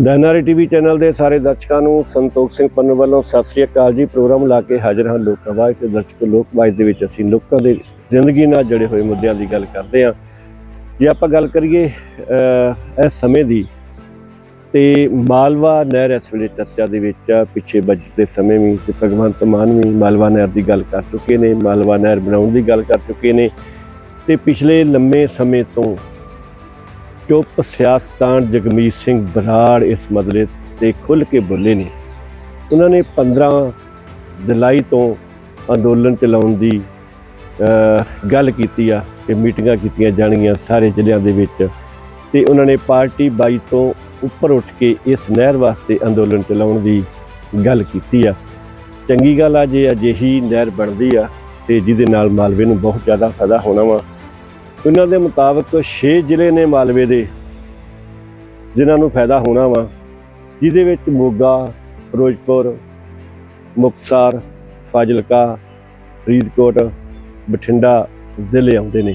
ਦੈਨਾਰੀ TV channel ਦੇ ਸਾਰੇ ਦਰਸ਼ਕਾਂ ਨੂੰ ਸੰਤੋਖ ਸਿੰਘ ਪੰਨੂ ਵੱਲੋਂ ਸਤਿ ਸ੍ਰੀ ਅਕਾਲ ਜੀ। ਪ੍ਰੋਗਰਾਮ ਲਾ ਕੇ ਹਾਜ਼ਰ ਹਾਂ ਲੋਕ ਆਵਾਜ਼ ਤੇ ਦਰਸ਼ਕ ਲੋਕ ਬਾਅਦ ਦੇ ਵਿੱਚ ਅਸੀਂ ਲੋਕਾਂ ਦੇ ਜ਼ਿੰਦਗੀ ਨਾਲ ਜੁੜੇ ਹੋਏ ਮੁੱਦਿਆਂ ਦੀ ਗੱਲ ਕਰਦੇ ਹਾਂ। ਜੇ ਆਪਾਂ ਗੱਲ ਕਰੀਏ ਇਸ ਸਮੇਂ ਦੀ, ਤੇ ਮਾਲਵਾ ਨਹਿਰ ਇਸ ਵੇਲੇ ਚਰਚਾ ਦੇ ਵਿੱਚ ਪਿੱਛੇ ਬਜਟ ਦੇ ਸਮੇਂ ਵੀ ਤੇ ਭਗਵੰਤ ਮਾਨ ਵੀ ਮਾਲਵਾ ਨਹਿਰ ਦੀ ਗੱਲ ਕਰ ਚੁੱਕੇ ਨੇ, ਮਾਲਵਾ ਨਹਿਰ ਬਣਾਉਣ ਦੀ ਗੱਲ ਕਰ ਚੁੱਕੇ ਨੇ। ਤੇ ਪਿਛਲੇ ਲੰਮੇ ਸਮੇਂ ਤੋਂ ਚੁੱਪ ਸਿਆਸਤਦਾਨ ਜਗਮੀਤ ਸਿੰਘ ਬਰਾੜ ਇਸ ਮਸਲੇ ਤੇ ਖੁੱਲ੍ਹ ਕੇ ਬੋਲੇ ਨੇ। ਉਹਨਾਂ ਨੇ 15 ਜੁਲਾਈ ਤੋਂ ਅੰਦੋਲਨ ਚਲਾਉਣ ਦੀ ਗੱਲ ਕੀਤੀ ਆ ਕਿ ਮੀਟਿੰਗਾਂ ਕੀਤੀਆਂ ਜਾਣਗੀਆਂ ਸਾਰੇ ਜ਼ਿਲ੍ਹਿਆਂ ਦੇ ਵਿੱਚ। ਤੇ ਉਹਨਾਂ ਨੇ ਪਾਰਟੀ ਬਾਈ ਤੋਂ ਉੱਪਰ ਉੱਠ ਕੇ ਇਸ ਨਹਿਰ ਵਾਸਤੇ ਅੰਦੋਲਨ ਚਲਾਉਣ ਦੀ ਗੱਲ ਕੀਤੀ ਆ। ਚੰਗੀ ਗੱਲ ਆ ਜੇ ਅਜਿਹੀ ਨਹਿਰ ਬਣਦੀ ਆ ਤੇ ਜਿਹਦੇ ਨਾਲ ਮਾਲਵੇ ਨੂੰ ਬਹੁਤ ਜ਼ਿਆਦਾ ਫਾਇਦਾ ਹੋਣਾ ਵਾ। ਉਹਨਾਂ ਦੇ ਮੁਤਾਬਕ 6 ਜ਼ਿਲ੍ਹੇ ਨੇ ਮਾਲਵੇ ਦੇ, ਜਿਨ੍ਹਾਂ ਨੂੰ ਫਾਇਦਾ ਹੋਣਾ ਵਾ, ਜਿਹਦੇ ਵਿੱਚ ਮੋਗਾ, ਫਿਰੋਜ਼ਪੁਰ, ਮੁਕਤਸਰ, ਫਾਜ਼ਿਲਕਾ, ਫਰੀਦਕੋਟ, ਬਠਿੰਡਾ ਜ਼ਿਲ੍ਹੇ ਆਉਂਦੇ ਨੇ।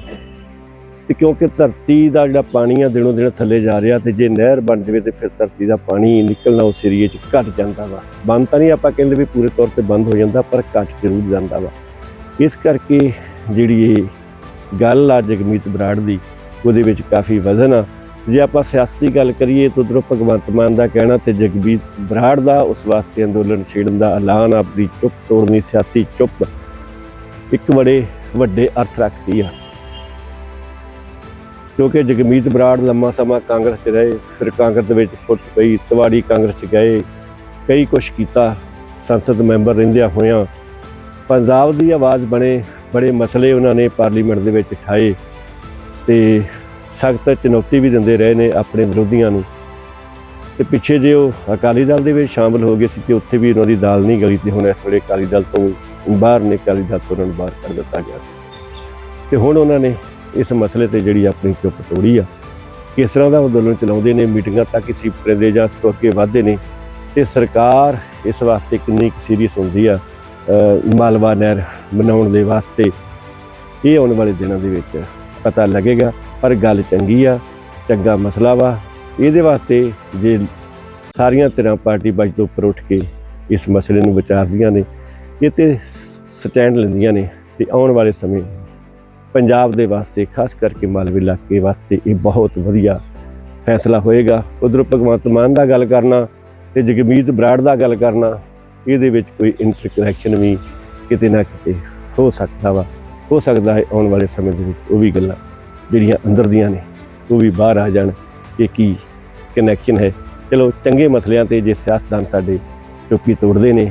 ਤੇ ਕਿਉਂਕਿ ਧਰਤੀ ਦਾ ਜਿਹੜਾ ਪਾਣੀ ਆ ਦਿਨੋਂ ਦਿਨ ਥੱਲੇ ਜਾ ਰਿਹਾ ਤੇ ਜੇ ਨਹਿਰ ਬਣ ਜਾਵੇ ਤੇ ਫਿਰ ਧਰਤੀ ਦਾ ਪਾਣੀ ਨਿਕਲਣਾ ਉਸ ਏਰੀਏ 'ਚ ਘਟ ਜਾਂਦਾ ਵਾ। ਬੰਦ ਤਾਂ ਨਹੀਂ ਆਪਾਂ ਕਹਿੰਦੇ ਵੀ ਪੂਰੇ ਤੌਰ ਤੇ ਬੰਦ ਹੋ ਜਾਂਦਾ, ਪਰ ਘਟ ਜ਼ਰੂਰ ਜਾਂਦਾ ਵਾ। ਇਸ ਕਰਕੇ ਜਿਹੜੀ ਇਹ ਗੱਲ ਆ ਜਗਮੀਤ ਬਰਾੜ ਦੀ, ਉਹਦੇ ਵਿੱਚ ਕਾਫੀ ਵਜ਼ਨ ਆ। ਜੇ ਆਪਾਂ ਸਿਆਸਤੀ ਗੱਲ ਕਰੀਏ ਤਾਂ ਉਧਰੋਂ ਭਗਵੰਤ ਮਾਨ ਦਾ ਕਹਿਣਾ ਤੇ ਜਗਮੀਤ ਬਰਾੜ ਦਾ ਉਸ ਵਾਸਤੇ ਅੰਦੋਲਨ ਛੇੜਨ ਦਾ ਐਲਾਨ ਆਪਦੀ ਚੁੱਪ ਤੋੜਨੀ, ਸਿਆਸੀ ਚੁੱਪ ਇੱਕ ਬੜੇ ਵੱਡੇ ਅਰਥ ਰੱਖਦੀ ਆ। ਕਿਉਂਕਿ ਜਗਮੀਤ ਬਰਾੜ ਲੰਮਾ ਸਮਾਂ ਕਾਂਗਰਸ 'ਚ ਰਹੇ, ਫਿਰ ਕਾਂਗਰਸ ਦੇ ਵਿੱਚ ਫੁੱਟ ਪਈ, ਤਵਾੜੀ ਕਾਂਗਰਸ 'ਚ ਗਏ, ਕਈ ਕੁਛ ਕੀਤਾ, ਸੰਸਦ ਮੈਂਬਰ ਰਹਿੰਦਿਆਂ ਹੋਇਆਂ। ਪੰਜਾਬ ਦੀ ਆਵਾਜ਼ ਬਣੇ ਬੜੇ ਮਸਲੇ ਉਹਨਾਂ ਨੇ ਪਾਰਲੀਮੈਂਟ ਦੇ ਵਿੱਚ ਠਾਏ ਤੇ ਸਖਤ ਚੁਣੌਤੀ ਵੀ ਦਿੰਦੇ ਰਹੇ ਨੇ ਆਪਣੇ ਵਿਰੋਧੀਆਂ ਨੂੰ। ਤੇ ਪਿੱਛੇ ਜੇ ਉਹ ਅਕਾਲੀ ਦਲ ਦੇ ਵਿੱਚ ਸ਼ਾਮਲ ਹੋ ਗਏ ਸੀ ਤੇ ਉੱਥੇ ਵੀ ਉਹਨਾਂ ਦੀ ਦਾਲ ਨਹੀਂ ਗਲੀ ਤੇ ਹੁਣ ਇਸ ਵੇਲੇ ਅਕਾਲੀ ਦਲ ਤੋਂ ਬਾਹਰ ਨੇ, ਅਕਾਲੀ ਦਲ ਤੋਂ ਉਹਨਾਂ ਨੂੰ ਬਾਹਰ ਕਰ ਦਿੱਤਾ ਗਿਆ ਸੀ। ਤੇ ਹੁਣ ਉਹਨਾਂ ਨੇ ਇਸ ਮਸਲੇ ਤੇ ਜਿਹੜੀ ਆਪਣੀ ਚੁੱਪ ਤੋੜੀ ਆ, ਕਿਸ ਤਰ੍ਹਾਂ ਦਾ ਅੰਦੋਲਨ ਚਲਾਉਂਦੇ ਨੇ, ਮੀਟਿੰਗਾਂ ਤੱਕ ਹੀ ਦੇ ਜਾਂ ਇਸ ਤੋਂ ਅੱਗੇ ਵਧਦੇ ਨੇ, ਤੇ ਸਰਕਾਰ ਇਸ ਵਾਸਤੇ ਕਿੰਨੀ ਸੀਰੀਅਸ ਹੁੰਦੀ ਆ ਮਾਲਵਾ ਨਹਿਰ ਮਨਾਉਣ ਦੇ ਵਾਸਤੇ। ਇਹ ਆਉਣ ਵਾਲੇ ਦਿਨਾਂ ਦੇ ਵਿੱਚ ਪਤਾ ਲੱਗੇਗਾ, ਪਰ ਗੱਲ ਚੰਗੀ ਆ, ਚੰਗਾ ਮਸਲਾ ਵਾ। ਇਹਦੇ ਵਾਸਤੇ ਜੇ ਸਾਰੀਆਂ ਤਰ੍ਹਾਂ ਪਾਰਟੀ ਬਾਜ ਤੋਂ ਉੱਪਰ ਉੱਠ ਕੇ ਇਸ ਮਸਲੇ ਨੂੰ ਵਿਚਾਰਦੀਆਂ ਨੇ, ਇਹ ਤੇ ਸਟੈਂਡ ਲੈਂਦੀਆਂ ਨੇ ਤੇ ਆਉਣ ਵਾਲੇ ਸਮੇਂ ਪੰਜਾਬ ਦੇ ਵਾਸਤੇ, ਖਾਸ ਕਰਕੇ ਮਾਲਵੇ ਇਲਾਕੇ ਵਾਸਤੇ ਇਹ ਬਹੁਤ ਵਧੀਆ ਫੈਸਲਾ ਹੋਏਗਾ। ਉਧਰ ਭਗਵੰਤ ਮਾਨ ਦਾ ਗੱਲ ਕਰਨਾ ਤੇ ਜਗਮੀਤ ਬਰਾੜ ਦਾ ਗੱਲ ਕਰਨਾ, ਇਹਦੇ ਵਿੱਚ ਕੋਈ ਇੰਟਰਕਨੈਕਸ਼ਨ ਵੀ ਕਿਤੇ ਨਾ ਕਿਤੇ ਹੋ ਸਕਦਾ ਵਾ। ਹੋ ਸਕਦਾ ਹੈ ਆਉਣ ਵਾਲੇ ਸਮੇਂ ਦੇ ਵਿੱਚ ਉਹ ਵੀ ਗੱਲਾਂ ਜਿਹੜੀਆਂ ਅੰਦਰ ਦੀਆਂ ਨੇ, ਉਹ ਵੀ ਬਾਹਰ ਆ ਜਾਣ ਕਿ ਕੀ ਕਨੈਕਸ਼ਨ ਹੈ। ਚਲੋ ਚੰਗੇ ਮਸਲਿਆਂ ਤੇ ਜੇ ਸਿਆਸਤਦਾਨ ਸਾਡੇ ਚੁੱਪੀ ਤੋੜਦੇ ਨੇ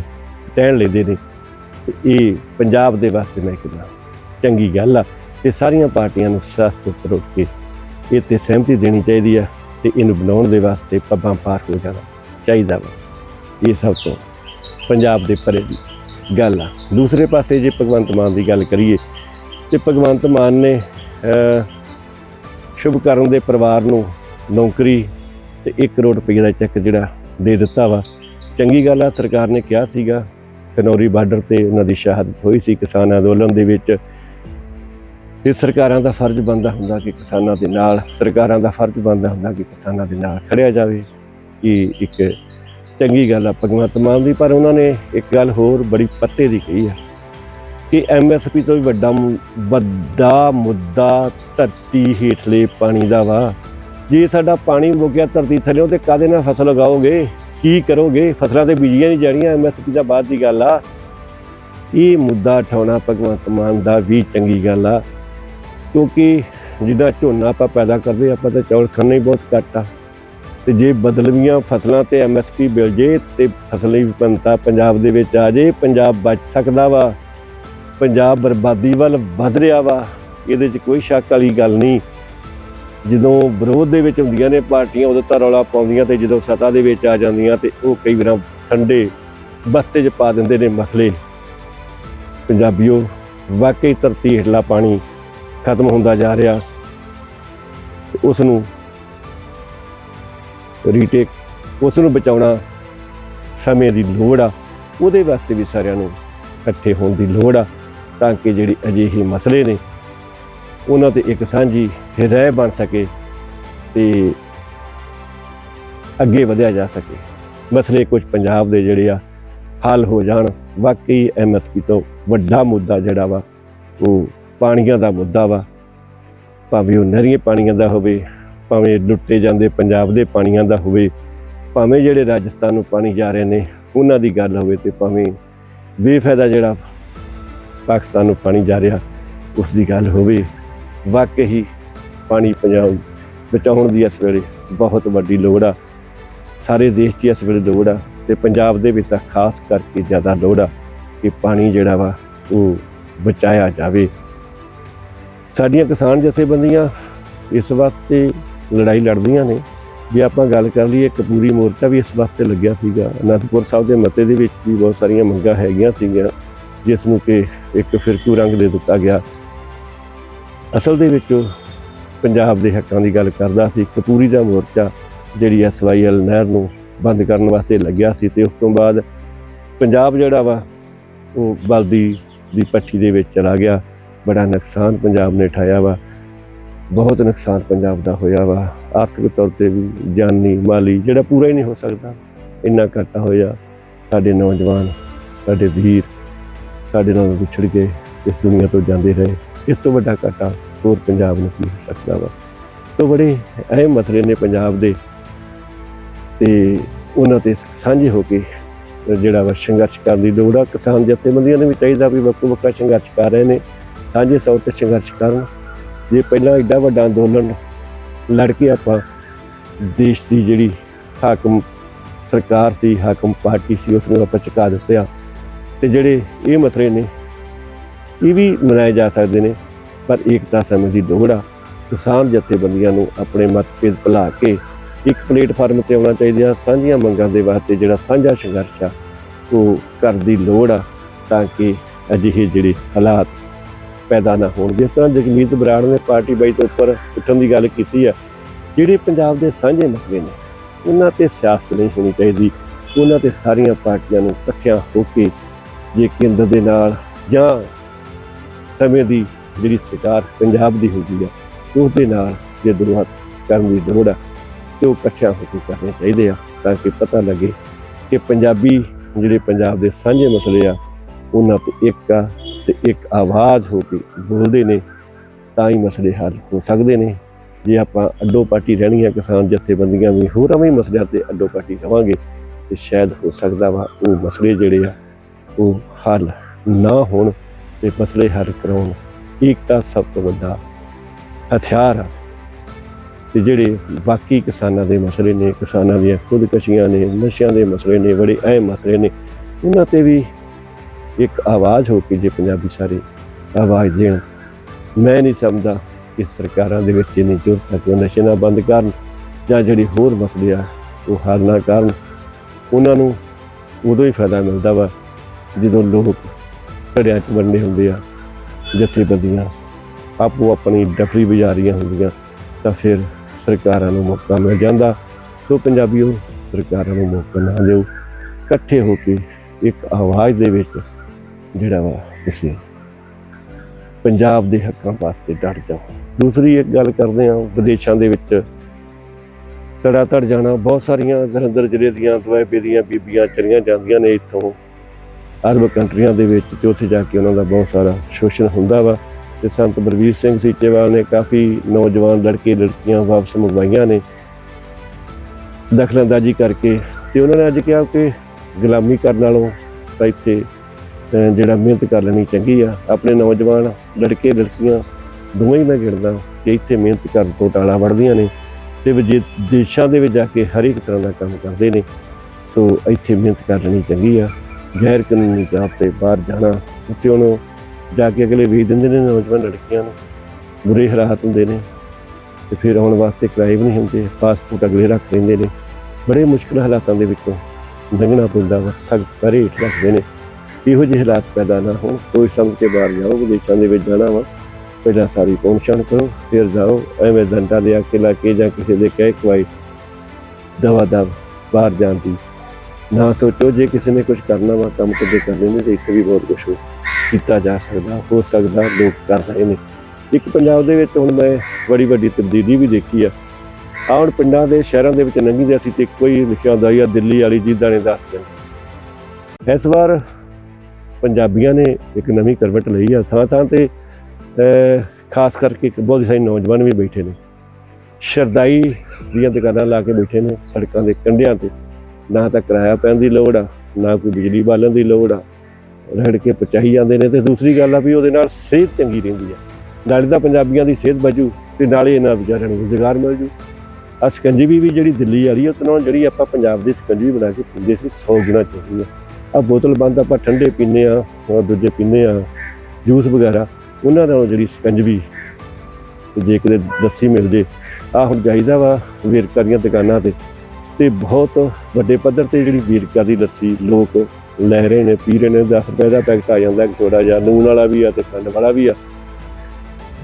ਸਟੈਂਡ ਲੈਂਦੇ ਨੇ ਇਹ ਪੰਜਾਬ ਦੇ ਵਾਸਤੇ ਮੈਂ ਕਹਿੰਦਾ ਚੰਗੀ ਗੱਲ ਆ ਤੇ ਸਾਰੀਆਂ ਪਾਰਟੀਆਂ ਨੂੰ ਸਿਆਸਤ ਉੱਪਰ ਉੱਠ ਕੇ ਇਹ ਤੇ ਸਹਿਮਤੀ ਦੇਣੀ ਚਾਹੀਦੀ ਆ ਤੇ ਇਹਨੂੰ ਬਣਾਉਣ ਦੇ ਵਾਸਤੇ ਪੱਬਾਂ ਪਾਰ ਹੋ ਜਾਣਾ ਚਾਹੀਦਾ ਵਾ। ਇਹ ਸਭ ਤੋਂ ਪੰਜਾਬ ਦੇ ਪਰੇ ਦੀ ਗੱਲ ਆ। ਦੂਸਰੇ ਪਾਸੇ ਜੇ ਭਗਵੰਤ ਮਾਨ ਦੀ ਗੱਲ ਕਰੀਏ ਤੇ ਭਗਵੰਤ ਮਾਨ ਨੇ ਅਹ, ਸ਼ੁਭਕਰਨ ਦੇ ਪਰਿਵਾਰ ਨੂੰ ਨੌਕਰੀ ਤੇ 1 ਕਰੋੜ ਰੁਪਏ ਦਾ ਚੈੱਕ ਜਿਹੜਾ ਦੇ ਦਿੱਤਾ ਵਾ। ਚੰਗੀ ਗੱਲ ਆ ਸਰਕਾਰ ਨੇ ਕਿਹਾ ਸੀਗਾ ਕਨੌਰੀ ਬਾਰਡਰ ਤੇ ਉਹਨਾਂ ਦੀ ਸ਼ਹਾਦਤ ਹੋਈ ਸੀ ਕਿਸਾਨ ਅੰਦੋਲਨ ਦੇ ਵਿੱਚ। ਤੇ ਸਰਕਾਰਾਂ ਦਾ ਫਰਜ਼ ਬਣਦਾ ਹੁੰਦਾ ਕਿ ਕਿਸਾਨਾਂ ਦੇ ਨਾਲ ਸਰਕਾਰਾਂ ਦਾ ਫਰਜ਼ ਬਣਦਾ ਹੁੰਦਾ ਕਿ ਕਿਸਾਨਾਂ ਦੇ ਨਾਲ ਖੜਿਆ ਜਾਵੇ। ਇਹ ਇੱਕ ਚੰਗੀ ਗੱਲ ਆ ਭਗਵੰਤ ਮਾਨ ਦੀ, ਪਰ ਉਹਨਾਂ ਨੇ ਇੱਕ ਗੱਲ ਹੋਰ ਬੜੀ ਪੱਤੇ ਦੀ ਕਹੀ ਆ ਕਿ ਐਮਐਸਪੀ ਤੋਂ ਵੀ ਵੱਡਾ ਵੱਡਾ ਮੁੱਦਾ ਧਰਤੀ ਹੇਠਲੇ ਪਾਣੀ ਦਾ ਵਾ। ਜੇ ਸਾਡਾ ਪਾਣੀ ਮੁੱਕ ਗਿਆ ਧਰਤੀ ਥੱਲੇੋਂ ਤੇ ਕਾਦੇ ਨਾਲ ਫਸਲ ਉਗਾਓਗੇ? ਕੀ ਕਰੋਗੇ? ਫਸਲਾਂ ਤੇ ਬੀਜੀਆਂ ਨਹੀਂ ਜਾਣੀਆਂ ਐਮਐਸਪੀ ਦਾ ਬਾਅਦ ਦੀ ਗੱਲ ਆ। ਇਹ ਮੁੱਦਾ ਉਠਾਉਣਾ ਭਗਵੰਤ ਮਾਨ ਦਾ ਵੀ ਚੰਗੀ ਗੱਲ ਆ। ਕਿਉਂਕਿ ਜਿੱਦਾਂ ਝੋਨਾ ਆਪਾਂ ਪੈਦਾ ਕਰਦੇ ਆਪਾਂ ਤਾਂ ਚੌਲ ਖਾਣੇ ਹੀ ਬਹੁਤ ਘੱਟ ਆ। ਤੇ ਜੇ ਬਦਲਵੀਆਂ ਫਸਲਾਂ ਤੇ ਐਮਐਸਪੀ ਮਿਲ ਜੇ ਤੇ ਫਸਲੀ ਵਿਭਿੰਨਤਾ ਪੰਜਾਬ ਦੇ ਵਿੱਚ ਆ ਜੇ, ਪੰਜਾਬ ਬਚ ਸਕਦਾ ਵਾ, ਪੰਜਾਬ ਬਰਬਾਦੀ ਵੱਲ ਵੱਧ ਰਿਹਾ ਵਾ, ਇਹਦੇ 'ਚ ਕੋਈ ਸ਼ੱਕ ਵਾਲੀ ਗੱਲ ਨਹੀਂ। ਜਦੋਂ ਵਿਰੋਧ ਦੇ ਵਿੱਚ ਹੁੰਦੀਆਂ ਨੇ ਪਾਰਟੀਆਂ, ਉਦੋਂ ਤਾਂ ਰੌਲਾ ਪਾਉਂਦੀਆਂ ਤੇ ਜਦੋਂ ਸੱਤਾ ਦੇ ਵਿੱਚ ਆ ਜਾਂਦੀਆਂ ਤੇ ਉਹ ਕਈ ਵਾਰ ਠੰਡੇ ਬਸਤੇ 'ਚ ਪਾ ਦਿੰਦੇ ਨੇ ਮਸਲੇ। ਪੰਜਾਬੀਓ, ਵਾਕਈ ਧਰਤੀ ਹੇਠਲਾ ਪਾਣੀ ਖਤਮ ਹੁੰਦਾ ਜਾ ਰਿਹਾ। ਉਸ ਨੂੰ ਰੀਟੇਕ ਉਸ ਨੂੰ ਬਚਾਉਣਾ ਸਮੇਂ ਦੀ ਲੋੜ ਆ। ਉਹਦੇ ਵਾਸਤੇ ਵੀ ਸਾਰਿਆਂ ਨੂੰ ਇਕੱਠੇ ਹੋਣ ਦੀ ਲੋੜ ਆ, ਤਾਂ ਕਿ ਜਿਹੜੀ ਅਜਿਹੇ ਮਸਲੇ ਨੇ, ਉਹਨਾਂ ਤੇ ਇੱਕ ਸਾਂਝੀ ਰਾਏ ਬਣ ਸਕੇ ਤੇ ਅੱਗੇ ਵਧਿਆ ਜਾ ਸਕੇ। ਮਸਲੇ ਕੁਝ ਪੰਜਾਬ ਦੇ ਜਿਹੜੇ ਆ, ਹੱਲ ਹੋ ਜਾਣ। ਵਾਕਈ ਐਮਐਸਪੀ ਤੋਂ ਵੱਡਾ ਮੁੱਦਾ ਜਿਹੜਾ ਵਾ, ਉਹ ਪਾਣੀਆਂ ਦਾ ਮੁੱਦਾ ਵਾ। ਭਾਵੇਂ ਉਹ ਨਹਿਰੀਆਂ ਪਾਣੀਆਂ ਦਾ ਹੋਵੇ ਭਾਵੇਂ ਲੁੱਟੇ ਜਾਂਦੇ ਪੰਜਾਬ ਦੇ ਪਾਣੀਆਂ ਦਾ ਹੋਵੇ, ਭਾਵੇਂ ਜਿਹੜੇ ਰਾਜਸਥਾਨ ਨੂੰ ਪਾਣੀ ਜਾ ਰਹੇ ਨੇ, ਉਹਨਾਂ ਦੀ ਗੱਲ ਹੋਵੇ ਤੇ ਭਾਵੇਂ ਬੇਫਾਇਦਾ ਜਿਹੜਾ ਪਾਕਿਸਤਾਨ ਨੂੰ ਪਾਣੀ ਜਾ ਰਿਹਾ, ਉਸ ਦੀ ਗੱਲ ਹੋਵੇ। ਵਾਕਈ ਪਾਣੀ ਪੰਜਾਬ ਬਚਾਉਣ ਦੀ ਇਸ ਵੇਲੇ ਬਹੁਤ ਵੱਡੀ ਲੋੜ ਆ। ਸਾਰੇ ਦੇਸ਼ 'ਚ ਇਸ ਵੇਲੇ ਲੋੜ ਆ ਤੇ ਪੰਜਾਬ ਦੇ ਵਿੱਚ ਤਾਂ ਖਾਸ ਕਰਕੇ ਜ਼ਿਆਦਾ ਲੋੜ ਆ ਕਿ ਪਾਣੀ ਜਿਹੜਾ ਵਾ ਉਹ ਬਚਾਇਆ ਜਾਵੇ। ਸਾਡੀਆਂ ਕਿਸਾਨ ਜਥੇਬੰਦੀਆਂ ਇਸ ਵਾਸਤੇ ਲੜਾਈ ਲੜਦੀਆਂ ਨੇ। ਜੇ ਆਪਾਂ ਗੱਲ ਕਰ ਲਈਏ ਕਪੂਰੀ ਮੋਰਚਾ ਵੀ ਇਸ ਵਾਸਤੇ ਲੱਗਿਆ ਸੀਗਾ। ਅਨੰਦਪੁਰ ਸਾਹਿਬ ਦੇ ਮਤੇ ਦੇ ਵਿੱਚ ਵੀ ਬਹੁਤ ਸਾਰੀਆਂ ਮੰਗਾਂ ਹੈਗੀਆਂ ਸੀਗੀਆਂ, ਜਿਸ ਨੂੰ ਕਿ ਇੱਕ ਫਿਰਕੂ ਰੰਗ ਦੇ ਦਿੱਤਾ ਗਿਆ। ਅਸਲ ਦੇ ਵਿੱਚ ਪੰਜਾਬ ਦੇ ਹੱਕਾਂ ਦੀ ਗੱਲ ਕਰਦਾ ਸੀ, ਕਪੂਰੀ ਦਾ ਮੋਰਚਾ ਜਿਹੜੀ ਐਸਵਾਈਐਲ ਨਹਿਰ ਨੂੰ ਬੰਦ ਕਰਨ ਵਾਸਤੇ ਲੱਗਿਆ ਸੀ ਤੇ ਉਸ ਤੋਂ ਬਾਅਦ ਪੰਜਾਬ ਜਿਹੜਾ ਵਾ, ਉਹ ਬਲਦੀ ਦੀ ਪੱਠੀ ਦੇ ਵਿੱਚ ਚਲਾ ਗਿਆ। ਬੜਾ ਨੁਕਸਾਨ ਪੰਜਾਬ ਨੇ ਠਾਇਆ ਵਾ। ਬਹੁਤ ਨੁਕਸਾਨ ਪੰਜਾਬ ਦਾ ਹੋਇਆ ਵਾ। ਆਰਥਿਕ ਤੌਰ ਤੇ ਵੀ ਜਾਨੀ ਮਾਲੀ ਜਿਹੜਾ ਪੂਰਾ ਹੀ ਨਹੀਂ ਹੋ ਸਕਦਾ। ਇੰਨਾ ਘਾਟਾ ਹੋਇਆ। ਸਾਡੇ ਨੌਜਵਾਨ, ਸਾਡੇ ਵੀਰ, ਸਾਡੇ ਨਾਲ ਵਿਛੜ ਕੇ ਇਸ ਦੁਨੀਆ ਤੋਂ ਜਾਂਦੇ ਰਹੇ। ਇਸ ਤੋਂ ਵੱਡਾ ਘਾਟਾ ਹੋਰ ਪੰਜਾਬ ਨੂੰ ਕੀ ਹੋ ਸਕਦਾ ਵਾ। ਤੋਂ ਬੜੇ ਅਹਿਮ ਮਸਲੇ ਨੇ ਪੰਜਾਬ ਦੇ। ਤੇ ਉਹਨਾਂ ਤੇ ਸਾਂਝੇ ਹੋ ਕੇ ਜਿਹੜਾ ਵਾ ਸੰਘਰਸ਼ ਕਰਨ ਦੀ ਲੋੜ ਆ। ਕਿਸਾਨ ਜਥੇਬੰਦੀਆਂ ਨੂੰ ਵੀ ਚਾਹੀਦਾ ਵੀ ਵੱਖੋ ਵੱਖਰਾ ਸੰਘਰਸ਼ ਕਰ ਰਹੇ ਨੇ। ਸਾਂਝੇ ਤੌਰ ਤੇ ਸੰਘਰਸ਼ ਕਰਨ। ਜੇ ਪਹਿਲਾਂ ਐਡਾ ਵੱਡਾ ਅੰਦੋਲਨ ਲੜ ਕੇ ਆਪਾਂ ਦੇਸ਼ ਦੀ ਜਿਹੜੀ ਹਾਕਮ ਸਰਕਾਰ ਸੀ, ਹਾਕਮ ਪਾਰਟੀ ਸੀ ਉਸ ਨੂੰ ਆਪਾਂ ਚੁਕਾ ਦਿੱਤੇ ਆ ਤੇ ਜਿਹੜੇ ਇਹ ਮਸਲੇ ਨੇ, ਇਹ ਵੀ ਮਨਾਏ ਜਾ ਸਕਦੇ ਨੇ, ਪਰ ਏਕਤਾ ਸਮੇਂ ਦੀ ਲੋੜ ਆ। ਕਿਸਾਨ ਜਥੇਬੰਦੀਆਂ ਨੂੰ ਆਪਣੇ ਮਤਭੇਦ ਭੁਲਾ ਕੇ ਇੱਕ ਪਲੇਟਫਾਰਮ ਤੇ ਆਉਣਾ ਚਾਹੀਦਾ ਸਾਂਝੀਆਂ ਮੰਗਾਂ ਦੇ ਵਾਸਤੇ ਜਿਹੜਾ ਸਾਂਝਾ ਸੰਘਰਸ਼ ਆ, ਉਹ ਕਰਨ ਦੀ ਲੋੜ ਆ, ਤਾਂ ਕਿ ਅਜਿਹੇ ਜਿਹੜੇ ਹਾਲਾਤ ਪੈਦਾ ਨਾ ਹੋਣ। ਜਿਸ ਤਰ੍ਹਾਂ ਜਗਮੀਤ ਬਰਾੜ ਨੇ ਪਾਰਟੀ ਬਾਈ ਤੋਂ ਉੱਪਰ ਉੱਠਣ ਦੀ ਗੱਲ ਕੀਤੀ ਆ, ਜਿਹੜੇ ਪੰਜਾਬ ਦੇ ਸਾਂਝੇ ਮਸਲੇ ਨੇ, ਉਹਨਾਂ ਤੇ ਸਿਆਸਤ ਨਹੀਂ ਹੋਣੀ ਚਾਹੀਦੀ। ਉਹਨਾਂ ਤੇ ਸਾਰੀਆਂ ਪਾਰਟੀਆਂ ਨੂੰ ਇਕੱਠਿਆਂ ਹੋ ਕੇ ਜੇ ਕੇਂਦਰ ਦੇ ਨਾਲ ਜਾਂ ਸਮੇਂ ਦੀ ਜਿਹੜੀ ਸਰਕਾਰ ਪੰਜਾਬ ਦੀ ਹੁੰਦੀ ਆ, ਉਹਦੇ ਨਾਲ ਜੇ ਦੁਰਵਤ ਕਰਨ ਦੀ ਲੋੜ ਆ, ਤੇ ਉਹ ਇਕੱਠਿਆਂ ਹੋ ਕੇ ਕਰਨੇ ਚਾਹੀਦੇ ਆ, ਤਾਂ ਕਿ ਪਤਾ ਲੱਗੇ ਕਿ ਪੰਜਾਬੀ ਜਿਹੜੇ ਪੰਜਾਬ ਦੇ ਸਾਂਝੇ ਮਸਲੇ ਆ, ਉਹਨਾਂ ਤੇ ਇੱਕ ਆ ਤੇ ਇੱਕ ਆਵਾਜ਼ ਹੋ ਕੇ ਬੋਲਦੇ ਨੇ, ਤਾਂ ਹੀ ਮਸਲੇ ਹੱਲ ਹੋ ਸਕਦੇ ਨੇ। ਜੇ ਆਪਾਂ ਅੱਡੋ ਪਾਟੀ ਰਹਿਣੀ ਕਿਸਾਨ ਜਥੇਬੰਦੀਆਂ ਵੀ, ਹੋਰਾਂ ਵੀ ਮਸਲਿਆਂ ਤੇ ਅੱਡੋ ਪਾਟੀ ਰਵਾਂਗੇ, ਤੇ ਸ਼ਾਇਦ ਹੋ ਸਕਦਾ ਵਾ ਉਹ ਮਸਲੇ ਜਿਹੜੇ ਆ, ਉਹ ਹੱਲ ਨਾ ਹੋਣ ਤੇ ਮਸਲੇ ਹੱਲ ਕਰਾਉਣ। ਏਕਤਾ ਸਭ ਤੋਂ ਵੱਡਾ ਹਥਿਆਰ ਆ। ਤੇ ਜਿਹੜੇ ਬਾਕੀ ਕਿਸਾਨਾਂ ਦੇ ਮਸਲੇ ਨੇ, ਕਿਸਾਨਾਂ ਦੀਆਂ ਖੁਦਕਸ਼ੀਆਂ ਨੇ, ਨਸ਼ਿਆਂ ਦੇ ਮਸਲੇ ਨੇ, ਬੜੇ ਅਹਿਮ ਮਸਲੇ ਨੇ, ਉਹਨਾਂ ਤੇ ਵੀ ਇੱਕ ਆਵਾਜ਼ ਹੋ ਕੇ ਜੇ ਪੰਜਾਬੀ ਸਾਰੇ ਆਵਾਜ਼ ਦੇਣ। ਮੈਂ ਨਹੀਂ ਸਮਝਦਾ ਕਿ ਸਰਕਾਰਾਂ ਦੇ ਵਿੱਚ ਇੰਨੀ ਜ਼ਰੂਰਤ ਹੈ ਕਿ ਉਹ ਨਸ਼ੇ ਨਾ ਬੰਦ ਕਰਨ ਜਾਂ ਜਿਹੜੇ ਹੋਰ ਮਸਲੇ ਆ, ਉਹ ਹੱਲ ਨਾ ਕਰਨ। ਉਹਨਾਂ ਨੂੰ ਉਦੋਂ ਹੀ ਫਾਇਦਾ ਮਿਲਦਾ ਵਾ, ਜਦੋਂ ਲੋਕ ਘੜਿਆਂ 'ਚ ਵੰਡੇ ਹੁੰਦੇ ਆ, ਜਥੇਬੰਦੀਆਂ ਆਪੋ ਆਪਣੀ ਡਫਰੀ ਬਜ਼ਾਰੀਆਂ ਹੁੰਦੀਆਂ, ਤਾਂ ਫਿਰ ਸਰਕਾਰਾਂ ਨੂੰ ਮੌਕਾ ਮਿਲ ਜਾਂਦਾ। ਸੋ ਪੰਜਾਬੀਓ, ਸਰਕਾਰਾਂ ਨੂੰ ਮੌਕਾ ਨਾ ਦਿਓ। ਇਕੱਠੇ ਹੋ ਕੇ ਇੱਕ ਆਵਾਜ਼ ਦੇ ਵਿੱਚ ਜਿਹੜਾ ਵਾ ਤੁਸੀਂ ਪੰਜਾਬ ਦੇ ਹੱਕਾਂ ਵਾਸਤੇ ਡਟ ਜਾਓ। ਦੂਸਰੀ ਇੱਕ ਗੱਲ ਕਰਦੇ ਹਾਂ, ਵਿਦੇਸ਼ਾਂ ਦੇ ਵਿੱਚ ਤੜਾ ਤੜ ਜਾਣਾ, ਬਹੁਤ ਸਾਰੀਆਂ ਜਲੰਧਰ ਜ਼ਿਲ੍ਹੇ ਦੀਆਂ ਦੁਆਬੇ ਦੀਆਂ ਬੀਬੀਆਂ ਚਲੀਆਂ ਜਾਂਦੀਆਂ ਨੇ ਇੱਥੋਂ। ਅਰਬ ਕੰਟਰੀਆਂ ਦੇ ਵਿੱਚ ਤੇ ਉੱਥੇ ਜਾ ਕੇ ਉਹਨਾਂ ਦਾ ਬਹੁਤ ਸਾਰਾ ਸ਼ੋਸ਼ਣ ਹੁੰਦਾ ਵਾ। ਤੇ ਸੰਤ ਬਰਵੀਰ ਸਿੰਘ ਸੀਚੇਵਾਲ ਨੇ ਕਾਫੀ ਨੌਜਵਾਨ ਲੜਕੇ, ਲੜਕੀਆਂ ਵਾਪਸ ਮੰਗਵਾਈਆਂ ਨੇ ਦਖਲਅੰਦਾਜ਼ੀ ਕਰਕੇ। ਤੇ ਉਹਨਾਂ ਨੇ ਅੱਜ ਕਿਹਾ ਕਿ ਗੁਲਾਮੀ ਕਰਨ ਨਾਲੋਂ ਤਾਂ ਇੱਥੇ ਜਿਹੜਾ ਮਿਹਨਤ ਕਰ ਲੈਣੀ ਚੰਗੀ ਆ, ਆਪਣੇ ਨੌਜਵਾਨ, ਲੜਕੇ, ਲੜਕੀਆਂ ਦੋਵੇਂ ਹੀ ਮੈਂ ਗਿਣਦਾ ਕਿ ਇੱਥੇ ਮਿਹਨਤ ਕਰਨ ਤੋਂ ਟਾਲਾ ਵੜਦੀਆਂ ਨੇ ਤੇ ਵਿਦੇਸ਼ਾਂ ਦੇ ਵਿੱਚ ਜਾ ਕੇ ਹਰ ਇੱਕ ਤਰ੍ਹਾਂ ਦਾ ਕੰਮ ਕਰਦੇ ਨੇ। ਸੋ ਇੱਥੇ ਮਿਹਨਤ ਕਰ ਲੈਣੀ ਚੰਗੀ ਆ, ਗੈਰ ਕਾਨੂੰਨੀ ਤੌਰ ਤੇ ਬਾਹਰ ਜਾਣਾ ਉੱਥੇ ਉਹਨੂੰ ਜਾ ਕੇ ਅਗਲੇ ਵੇਚ ਦਿੰਦੇ ਨੇ ਨੌਜਵਾਨ ਲੜਕੀਆਂ ਨੂੰ। ਬੁਰੇ ਹਾਲਾਤ ਹੁੰਦੇ ਨੇ ਤੇ ਫਿਰ ਆਉਣ ਵਾਸਤੇ ਕਿਰਾਏ ਵੀ ਨਹੀਂ ਹੁੰਦੇ ਪਾਸਪੋਰਟ ਅਗਲੇ ਰੱਖ ਲੈਂਦੇ ਨੇ। ਬੜੇ ਮੁਸ਼ਕਲ ਹਾਲਾਤਾਂ ਦੇ ਵਿੱਚੋਂ ਲੰਘਣਾ ਪੈਂਦਾ ਵਾ, ਸਖਤ ਰੇਟ ਰੱਖਦੇ ਨੇ। ਇਹੋ ਜਿਹੇ ਹਾਲਾਤ ਪੈਦਾ ਨਾ ਹੋਣ। ਸੋਚ ਸਮਝ ਕੇ ਬਾਹਰ ਜਾਓ ਵਿਦੇਸ਼ਾਂ ਦੇ ਵਿੱਚ ਜਾਣਾ ਵਾ। ਪਹਿਲਾਂ ਸਾਰੀ ਪਹੁੰਚਣ ਕਰੋ, ਫਿਰ ਜਾਓ। ਐਵੇਂ ਜਨਤਾ ਦੇ ਆਕੇ ਲਾ ਕੇ ਜਾਂ ਕਿਸੇ ਦੇ ਕਹਿ ਕਵਾਈ ਦਵਾ ਦਾ ਬਾਹਰ ਜਾਣ ਦੀ। ਨਾ ਸੋਚੋ ਜੇ ਕਿਸੇ ਨੇ ਕੁਝ ਕਰਨਾ ਵਾ, ਕੰਮ ਕਦੇ ਕਰਨੇ ਨੇ ਤੇ ਇੱਥੇ ਵੀ ਬਹੁਤ ਕੁਝ ਕੀਤਾ ਜਾ ਸਕਦਾ, ਹੋ ਸਕਦਾ, ਲੋਕ ਕਰ ਰਹੇ ਨੇ। ਇੱਕ ਪੰਜਾਬ ਦੇ ਵਿੱਚ ਹੁਣ ਮੈਂ ਬੜੀ ਵੱਡੀ ਤਬਦੀਲੀ ਵੀ ਦੇਖੀ ਆ। ਆਹ ਹੁਣ ਪਿੰਡਾਂ ਦੇ ਸ਼ਹਿਰਾਂ ਦੇ ਵਿੱਚ ਲੰਘੀਦੇ ਅਸੀਂ ਤੇ ਇੱਕੋ ਹੀ ਲਿਖਿਆ ਹੁੰਦਾ ਸੀ ਆ ਦਿੱਲੀ ਵਾਲੀ ਜਿੱਦਾਂ ਨੇ ਦੱਸ ਦਿਨ ਇਸ ਵਾਰ ਪੰਜਾਬੀਆਂ ਨੇ ਇੱਕ ਨਵੀਂ ਕਰਵਟ ਲਈ ਆ ਥਾਂ ਥਾਂ ਤੇ ਖਾਸ ਕਰਕੇ ਇੱਕ ਬਹੁਤ ਸਾਰੇ ਨੌਜਵਾਨ ਵੀ ਬੈਠੇ ਨੇ। ਸ਼ਰਦਾਈ ਦੀਆਂ ਦੁਕਾਨਾਂ ਲਾ ਕੇ ਬੈਠੇ ਨੇ ਸੜਕਾਂ ਦੇ ਕੰਢਿਆਂ ਤੇ। ਨਾ ਤਾਂ ਕਿਰਾਇਆ ਪੈਣ ਦੀ ਲੋੜ ਆ ਨਾ ਕੋਈ ਬਿਜਲੀ ਬਾਲਣ ਦੀ ਲੋੜ ਆ। ਰਹਿੜ ਕੇ ਪਚਾਈ ਜਾਂਦੇ ਨੇ ਤੇ ਦੂਸਰੀ ਗੱਲ ਆ ਵੀ ਉਹਦੇ ਨਾਲ ਸਿਹਤ ਚੰਗੀ ਰਹਿੰਦੀ ਆ। ਨਾਲੇ ਤਾਂ ਪੰਜਾਬੀਆਂ ਦੀ ਸਿਹਤ ਬਚੂ ਤੇ ਨਾਲੇ ਇਹਨਾਂ ਵਿਚਾਰਿਆਂ ਨੂੰ ਰੁਜ਼ਗਾਰ ਮਿਲ ਜੂ। ਆ ਸਕੰਜੀਵੀ ਵੀ ਜਿਹੜੀ ਦਿੱਲੀ ਵਾਲੀ ਆ, ਉਹ ਤੋਂ ਜਿਹੜੀ ਆਪਾਂ ਪੰਜਾਬ ਦੀ ਸਕੰਜੀਵੀ ਬਣਾ ਕੇ ਪੀਂਦੇ ਸੀ 100 ਗੁਣਾ ਚਾਹੀਦੀ ਆ। ਆ ਬੋਤਲ ਬੰਦ ਆਪਾਂ ਠੰਡੇ ਪੀਂਦੇ ਆ ਔਰ ਦੂਜੇ ਪੀਂਦੇ ਆ ਜੂਸ ਵਗੈਰਾ, ਉਹਨਾਂ ਨਾਲੋਂ ਜਿਹੜੀ ਸਕੰਜਵੀ ਤੇ ਜੇ ਕਿਤੇ ਲੱਸੀ ਮਿਲ ਜੇ ਆ ਹੁਣ ਚਾਹੀਦਾ ਵਾ ਵੇਰਕਾ ਦੀਆਂ ਦੁਕਾਨਾਂ ਤੇ ਤੇ ਬਹੁਤ ਵੱਡੇ ਪੱਧਰ ਤੇ ਜਿਹੜੀ ਵੇਰਕਾ ਦੀ ਲੱਸੀ ਲੋਕ ਲੈ ਰਹੇ ਨੇ, ਪੀ ਰਹੇ ਨੇ 10 ਰੁਪਏ ਦਾ ਪੈਕਟ ਆ ਜਾਂਦਾ ਇੱਕ ਛੋਟਾ ਜਿਹਾ ਨੂਨ ਵਾਲਾ ਵੀ ਆ ਤੇ ਖੰਡ ਵਾਲਾ ਵੀ ਆ।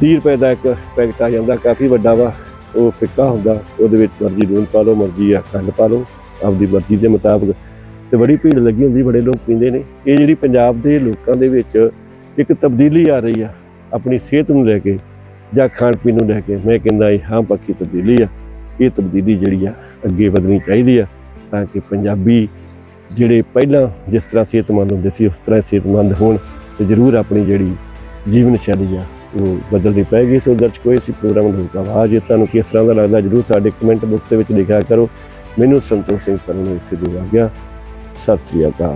30 ਰੁਪਏ ਦਾ ਇੱਕ ਪੈਕਟ ਆ ਜਾਂਦਾ, ਕਾਫੀ ਵੱਡਾ ਵਾ, ਉਹ ਫਿੱਕਾ ਹੁੰਦਾ, ਉਹਦੇ ਵਿੱਚ ਮਰਜ਼ੀ ਨੂਨ ਪਾ ਲਓ, ਮਰਜ਼ੀ ਆ ਖੰਡ ਪਾ ਲਓ, ਆਪਦੀ ਮਰਜ਼ੀ ਦੇ ਮੁਤਾਬਕ ਤੇ ਬੜੀ ਭੀੜ ਲੱਗੀ ਹੁੰਦੀ, ਬੜੇ ਲੋਕ ਪੀਂਦੇ ਨੇ। ਇਹ ਜਿਹੜੀ ਪੰਜਾਬ ਦੇ ਲੋਕਾਂ ਦੇ ਵਿੱਚ ਇੱਕ ਤਬਦੀਲੀ ਆ ਰਹੀ ਆ, ਆਪਣੀ ਸਿਹਤ ਨੂੰ ਲੈ ਕੇ ਜਾਂ ਖਾਣ ਪੀਣ ਨੂੰ ਲੈ ਕੇ, ਮੈਂ ਕਹਿੰਦਾ ਇਹ ਹਾਂ ਪੱਕੀ ਤਬਦੀਲੀ ਆ। ਇਹ ਤਬਦੀਲੀ ਜਿਹੜੀ ਆ, ਅੱਗੇ ਵਧਣੀ ਚਾਹੀਦੀ ਆ, ਤਾਂ ਕਿ ਪੰਜਾਬੀ ਜਿਹੜੇ ਪਹਿਲਾਂ ਜਿਸ ਤਰ੍ਹਾਂ ਸਿਹਤਮੰਦ ਹੁੰਦੇ ਸੀ, ਉਸ ਤਰ੍ਹਾਂ ਸਿਹਤਮੰਦ ਹੋਣ ਤੇ ਜ਼ਰੂਰ ਆਪਣੀ ਜਿਹੜੀ ਜੀਵਨ ਸ਼ੈਲੀ ਆ, ਉਹ ਬਦਲਣੀ ਪਏਗੀ ਸੋ ਦਰਜ ਕੋਈ ਸੀ ਪ੍ਰੋਗਰਾਮ ਹੋਊਗਾ ਵਾ ਜੇ ਤੁਹਾਨੂੰ ਕਿਸ ਤਰ੍ਹਾਂ ਦਾ ਲੱਗਦਾ, ਜ਼ਰੂਰ ਸਾਡੇ ਕਮੈਂਟ ਬਾਕਸ ਦੇ ਵਿੱਚ ਲਿਖਿਆ ਕਰੋ। ਮੈਨੂੰ ਸੰਤੋਖ ਸਿੰਘ ਕਰਨ ਨੂੰ ਇੱਥੇ ਦੇ ਗਿਆ। ਸਤਿ ਸ੍ਰੀ ਅਕਾਲ।